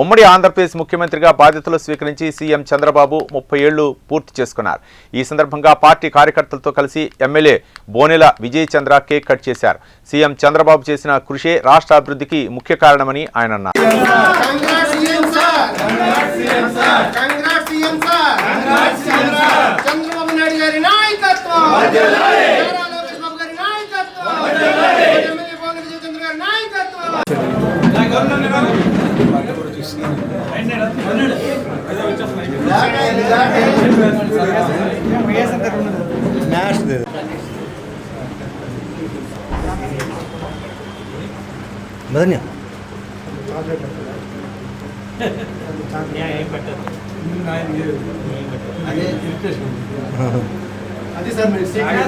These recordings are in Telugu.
ఉమ్మడి ఆంధ్రప్రదేశ్ ముఖ్యమంత్రిగా బాధ్యతలు స్వీకరించి సీఎం చంద్రబాబు ముప్పై ఏళ్ళు పూర్తి చేసుకున్నారు. ఈ సందర్భంగా పార్టీ కార్యకర్తలతో కలిసి MLA Bonela Vijay Chandra cake cut చేశారు. సీఎం చంద్రబాబు చేసిన కృషే రాష్ట్ర అభివృద్ధికి ముఖ్య కారణమని ఆయన అన్నారు. నాయకత్వం CM sir congrats CM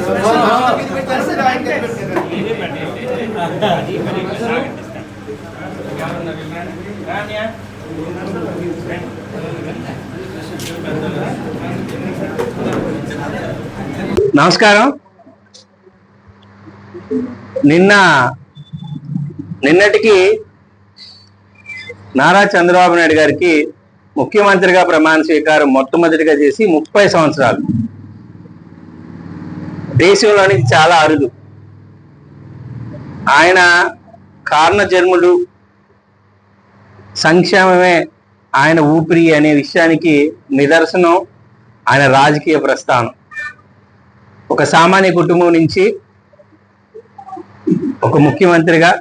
sir Chandrababu Naidu గారి నాయకత్వం నారా నమస్కారం. నిన్న నిన్నటికి నారా చంద్రబాబు నాయుడు గారికి ముఖ్యమంత్రిగా ప్రమాణ స్వీకారం మొట్టమొదటిగా చేసి ముప్పై సంవత్సరాలు. దేశంలోనికి చాలా అరుదు. ఆయన కారణ జన్ముడు సంక్షేమమే ఆయన ఊపిరి అనే విషయానికి నిదర్శనం ఆయన రాజకీయ ప్రస్థానం. ఒక సామాన్య కుటుంబం నుంచి ఒక ముఖ్యమంత్రిగా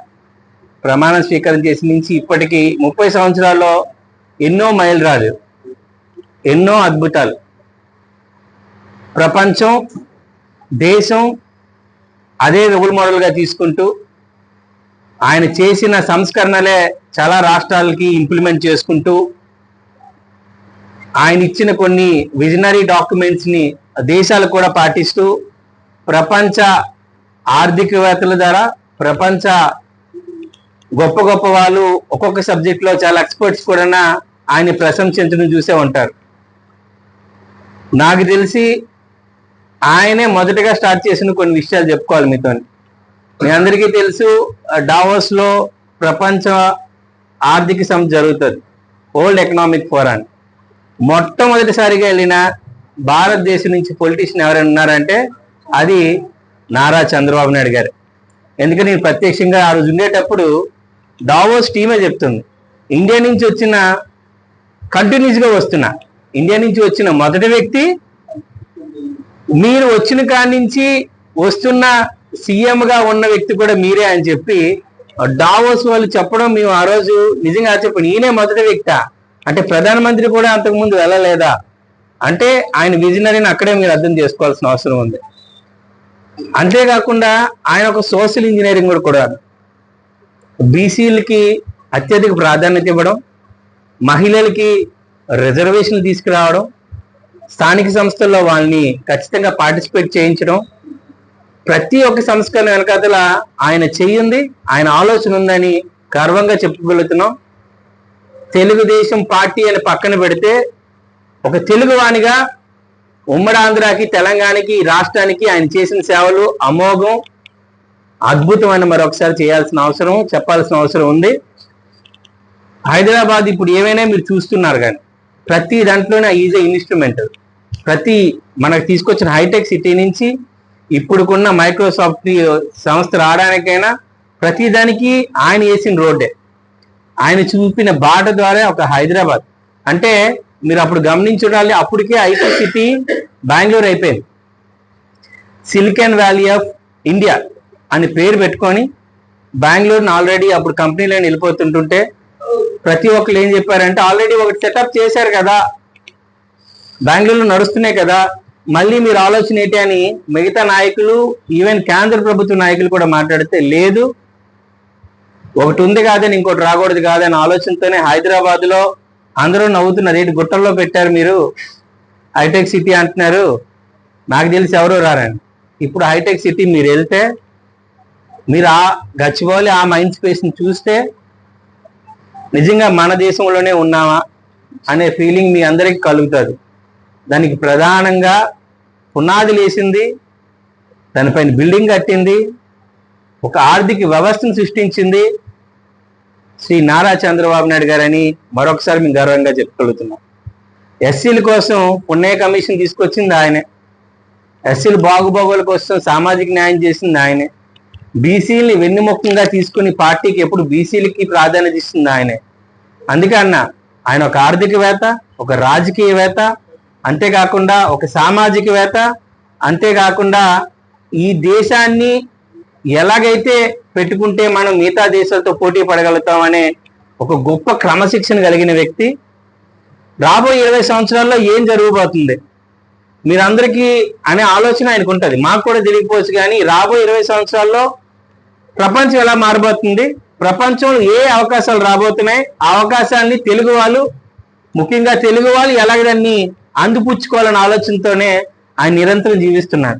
ప్రమాణ స్వీకారం చేసి నుంచి ఇప్పటికీ ముప్పై సంవత్సరాల్లో ఎన్నో మైలురాలు ఎన్నో అద్భుతాలు. ప్రపంచం దేశం అదే రోల్ మోడల్గా తీసుకుంటూ ఆయన చేసిన సంస్కరణలే చాలా రాష్ట్రాలకి ఇంప్లిమెంట్ చేసుకుంటూ ఆయన ఇచ్చిన కొన్ని విజనరీ డాక్యుమెంట్స్ని దేశాలు కూడా పాటిస్తూ ప్రపంచ ఆర్థికవేత్తల ద్వారా ప్రపంచ గొప్ప గొప్ప వాళ్ళు ఒక్కొక్క సబ్జెక్ట్లో చాలా ఎక్స్పర్ట్స్ కూడా ఆయన ప్రశంసించడం చూసే ఉంటారు. నాకు తెలిసి ఆయనే మొదటగా స్టార్ట్ చేసిన కొన్ని విషయాలు చెప్పుకోవాలి మీతో మీ అందరికీ తెలుసు డావోస్లో ప్రపంచ ఆర్థిక సంస్థ జరుగుతుంది. వరల్డ్ ఎకనామిక్ ఫోరాన్ మొట్టమొదటిసారిగా వెళ్ళిన భారతదేశం నుంచి పొలిటీషియన్ ఎవరైనా ఉన్నారంటే అది నారా చంద్రబాబు నాయుడు గారు. ఎందుకంటే నేను ప్రత్యక్షంగా ఆ రోజు ఉండేటప్పుడు డావోస్ టీమే చెప్తుంది ఇండియా నుంచి వచ్చిన కంటిన్యూస్గా వస్తున్నా ఇండియా నుంచి వచ్చిన మొదటి వ్యక్తి మీరు వచ్చిన కాడి నుంచి వస్తున్న సీఎం గా ఉన్న వ్యక్తి కూడా మీరే అని చెప్పి డావోస్ వాళ్ళు చెప్పడం మేము ఆ రోజు నిజంగా చెప్పండి ఈయనే మొదటి వ్యక్త. అంటే ప్రధానమంత్రి కూడా అంతకుముందు వెళ్ళలేదా? అంటే ఆయన విజనరీని అక్కడే మీరు అర్థం చేసుకోవాల్సిన అవసరం ఉంది. అంతేకాకుండా ఆయన ఒక సోషల్ ఇంజనీరింగ్ కూడా కూడా. బీసీలకి అత్యధిక ప్రాధాన్యత ఇవ్వడం మహిళలకి రిజర్వేషన్లు తీసుకురావడం స్థానిక సంస్థల్లో వాళ్ళని ఖచ్చితంగా పార్టిసిపేట్ చేయించడం ప్రతి ఒక్క సంస్కరణ వెనకాతల ఆయన చెయ్యింది ఆయన ఆలోచన ఉందని గర్వంగా చెప్పుకోగలుగుతున్నాం తెలుగుదేశం పార్టీ అని పక్కన పెడితే ఒక తెలుగువానిగా ఉమ్మడి ఆంధ్రాకి తెలంగాణకి రాష్ట్రానికి ఆయన చేసిన సేవలు అమోఘం అద్భుతమైన మరొకసారి చేయాల్సిన అవసరం చెప్పాల్సిన అవసరం ఉంది. హైదరాబాద్ ఇప్పుడు ఏమైనా మీరు చూస్తున్నారు కానీ ప్రతి దాంట్లోనే ఈజ్ అ ఇన్స్ట్రుమెంట్. ప్రతి మనకు తీసుకొచ్చిన హైటెక్ సిటీ నుంచి ఇప్పుడుకున్న మైక్రోసాఫ్ట్ సంస్థ రావడానికైనా ప్రతి దానికి ఆయన వేసిన రోడ్డే. ఆయన చూపిన బాట ద్వారా ఒక హైదరాబాద్. అంటే మీరు అప్పుడు గమనించుడాలి అప్పటికే ఐటీ సిటీ బెంగళూరు అయిపోయింది. సిలికాన్ వ్యాలీ ఆఫ్ ఇండియా అని పేరు పెట్టుకొని బెంగళూరుని ఆల్రెడీ అప్పుడు కంపెనీలో వెళ్ళిపోతుంటుంటే ప్రతి ఒక్కరు ఏం చెప్పారంటే ఆల్రెడీ ఒకటి సెటప్ చేశారు కదా బెంగళూరులో నడుస్తున్నాయి కదా మళ్ళీ మీరు ఆలోచన ఏంటి అని మిగతా నాయకులు ఈవెన్ కేంద్ర ప్రభుత్వ నాయకులు కూడా మాట్లాడితే లేదు ఒకటి ఉంది కాదని ఇంకోటి రాకూడదు కాదని ఆలోచనతోనే హైదరాబాద్లో అందరూ నవ్వుతున్నారు. ఏంటి గుట్టల్లో పెట్టారు మీరు? హైటెక్ సిటీ అంటున్నారు. నాకు తెలిసి ఎవరు రారని ఇప్పుడు హైటెక్ సిటీ మీరు వెళ్తే మీరు ఆ గచ్చిబౌలి ఆ మైండ్ స్పేస్ని చూస్తే నిజంగా మన దేశంలోనే ఉన్నామా అనే ఫీలింగ్ మీ అందరికి కలుగుతుంది. దానికి ప్రధానంగా పునాది లేసింది దానిపైన బిల్డింగ్ కట్టింది ఒక ఆర్థిక వ్యవస్థను సృష్టించింది. శ్రీ నారా చంద్రబాబు నాయుడు గారని మరొకసారి మేము గర్వంగా చెప్పగలుగుతున్నాం. ఎస్సీల కోసం పుణ్య కమిషన్ తీసుకొచ్చింది ఆయనే. ఎస్సీలు బాగుబోగుల కోసం సామాజిక న్యాయం చేసింది ఆయనే. బీసీలని వెన్నుముఖంగా తీసుకుని పార్టీకి ఎప్పుడు బీసీలకి ప్రాధాన్యత ఇస్తుంది ఆయనే. అందుకే అన్న ఆయన ఒక ఆర్థికవేత్త ఒక రాజకీయవేత్త అంతేకాకుండా ఒక సామాజికవేత్త అంతేకాకుండా ఈ దేశాన్ని ఎలాగైతే పెట్టుకుంటే మనం మిగతా దేశాలతో పోటీ పడగలుగుతాం అనే ఒక గొప్ప క్రమశిక్షణ కలిగిన వ్యక్తి రాబోయే ఇరవై సంవత్సరాల్లో ఏం జరగబోతుంది? మీరందరికీ అనే ఆలోచన ఆయనకు ఉంటుంది మాకు కూడా తెలియకపోవచ్చు కానీ రాబోయే ఇరవై సంవత్సరాల్లో ప్రపంచం ఎలా మారబోతుంది? ప్రపంచంలో ఏ అవకాశాలు రాబోతున్నాయి? ఆ అవకాశాన్ని తెలుగు వాళ్ళు ముఖ్యంగా తెలుగు వాళ్ళు ఎలాగ దాన్ని అందిపుచ్చుకోవాలనే ఆలోచనతోనే ఆయన నిరంతరం జీవిస్తున్నారు.